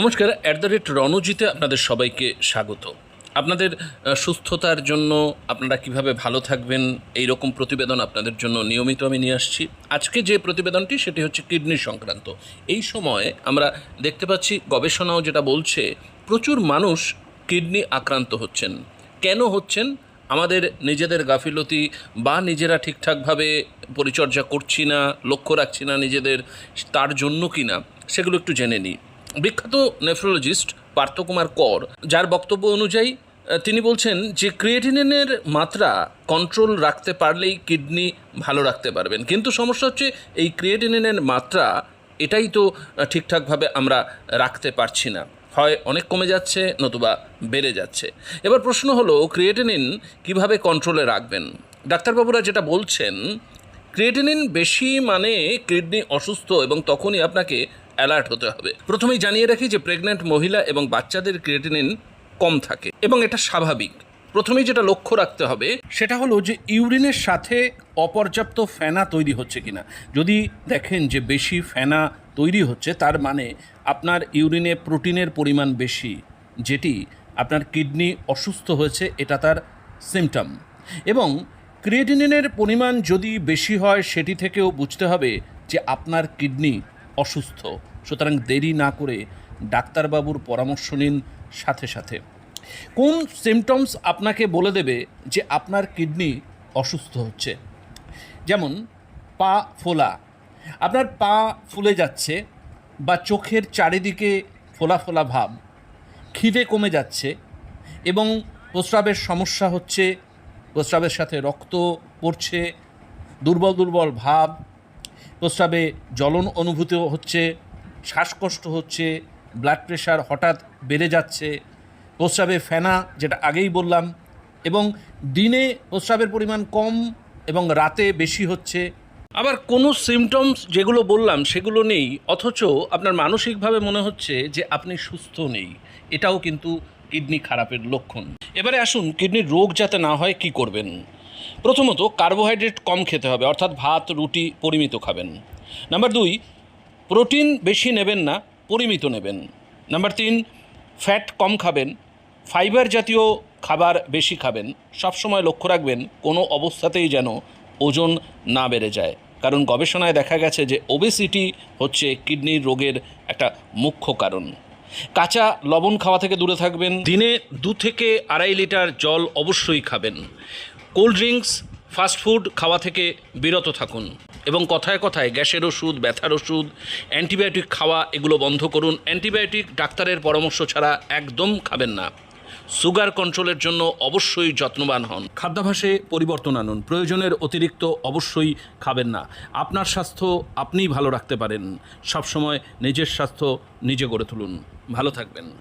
নমস্কার at the rate রণজিতে আপনাদের সবাইকে স্বাগত। আপনাদের সুস্থতার জন্য আপনারা কীভাবে ভালো থাকবেন এই রকম প্রতিবেদন আপনাদের জন্য নিয়মিত আমি নিয়ে আসছি। আজকে যে প্রতিবেদনটি, সেটি হচ্ছে কিডনি সংক্রান্ত। এই সময়ে আমরা দেখতে পাচ্ছি, গবেষণাও যেটা বলছে, প্রচুর মানুষ কিডনি আক্রান্ত হচ্ছেন। কেন হচ্ছেন? আমাদের নিজেদের গাফিলতি বা নিজেরা ঠিকঠাকভাবে পরিচর্যা করছি না, লক্ষ্য রাখছি না নিজেদের, তার জন্য কি না সেগুলো একটু জেনে নিই। বিখ্যাত নেফ্রোলজিস্ট পার্থকুমার কর, যার বক্তব্য অনুযায়ী তিনি বলছেন যে ক্রিয়েটিনিনের মাত্রা কন্ট্রোল রাখতে পারলেই কিডনি ভালো রাখতে পারবেন। কিন্তু সমস্যা হচ্ছে এই ক্রিয়েটিনিনের মাত্রা, এটাই তো ঠিকঠাকভাবে আমরা রাখতে পারছি না। হয় অনেক কমে যাচ্ছে, নতুবা বেড়ে যাচ্ছে। এবার প্রশ্ন হলো, ক্রিয়েটিনিন কীভাবে কন্ট্রোলে রাখবেন? ডাক্তারবাবুরা যেটা বলছেন, ক্রিয়েটিনিন বেশি মানে কিডনি অসুস্থ এবং তখনই আপনাকে অ্যালার্ট হতে হবে। প্রথমেই জানিয়ে রাখি যে প্রেগন্যান্ট মহিলা এবং বাচ্চাদের ক্রিয়েটিনিন কম থাকে এবং এটা স্বাভাবিক। প্রথমেই যেটা লক্ষ্য রাখতে হবে সেটা হলো যে ইউরিনের সাথে অপর্যাপ্ত ফেনা তৈরি হচ্ছে কিনা। যদি দেখেন যে বেশি ফেনা তৈরি হচ্ছে, তার মানে আপনার ইউরিনে প্রোটিনের পরিমাণ বেশি, যেটি আপনার কিডনি অসুস্থ হয়েছে, এটা তার সিমটম এবং ক্রিয়েটিনিনের পরিমাণ যদি বেশি হয়, সেটি থেকেও বুঝতে হবে যে আপনার কিডনি অসুস্থ। সুতরাং দেরি না করে ডাক্তারবাবুর পরামর্শ নিন সাথে সাথে। কোন সিমটমস আপনাকে বলে দেবে যে আপনার কিডনি অসুস্থ হচ্ছে? যেমন, পা ফোলা। আপনার পা ফুলে যাচ্ছে বা চোখের চারিদিকে ফোলা ফোলা ভাব। খিদে কমে যাচ্ছে এবং প্রস্রাবের সমস্যা হচ্ছে, প্রস্রাবের সাথে রক্ত পড়ছে, দুর্বল দুর্বল ভাব প্রস্রাবে জ্বলন অনুভূত হচ্ছে, শ্বাসকষ্ট হচ্ছে ব্লাড প্রেশার হঠাৎ বেড়ে যাচ্ছে, প্রস্রাবে ফেনা, যেটা আগেই বললাম, এবং দিনে প্রস্রাবের পরিমাণ কম এবং রাতে বেশি হচ্ছে। আবার কোনো সিমটমস যেগুলো বললাম সেগুলো নেই, অথচ আপনার মানসিকভাবে মনে হচ্ছে যে আপনি সুস্থ নেই। এটাও কিন্তু কিডনি খারাপের লক্ষণ। এবারে আসুন, কিডনির রোগ যাতে না হয়, কি করবেন? প্রথমত কার্বোহাইড্রেট কম খেতে হবে, অর্থাৎ ভাত, রুটি, পরিমিত খাবেন। নাম্বার দুই, প্রোটিন বেশি নেবেন না, পরিমিত নেবেন। নাম্বার তিন, ফ্যাট কম খাবেন, ফাইবার জাতীয় খাবার বেশি খাবেন। সবসময় লক্ষ্য রাখবেন, কোনো অবস্থাতেই যেন ওজন না বেড়ে যায়। কারণ গবেষণায় দেখা গেছে যে ওবেসিটি হচ্ছে কিডনির রোগের একটা মুখ্য কারণ। কাঁচা লবণ খাওয়া থেকে দূরে থাকবেন। দিনে দু থেকে আড়াই লিটার জল অবশ্যই খাবেন। কোল্ড ড্রিঙ্কস ফাস্টফুড খাওয়া থেকে বিরত থাকুন এবং কথায় কথায় গ্যাসের ওষুধ, ব্যথার ওষুধ, অ্যান্টিবায়োটিক খাওয়া এগুলো বন্ধ করুন। অ্যান্টিবায়োটিক ডাক্তারের পরামর্শ ছাড়া একদম খাবেন না। সুগার কন্ট্রোলের জন্য অবশ্যই যত্নবান হন। খাদ্যাভাসে পরিবর্তন আনুন। প্রয়োজনের অতিরিক্ত অবশ্যই খাবেন না। আপনার স্বাস্থ্য আপনিই ভালো রাখতে পারেন। সবসময় নিজের স্বাস্থ্য নিজে গড়ে তুলুন। ভালো থাকবেন।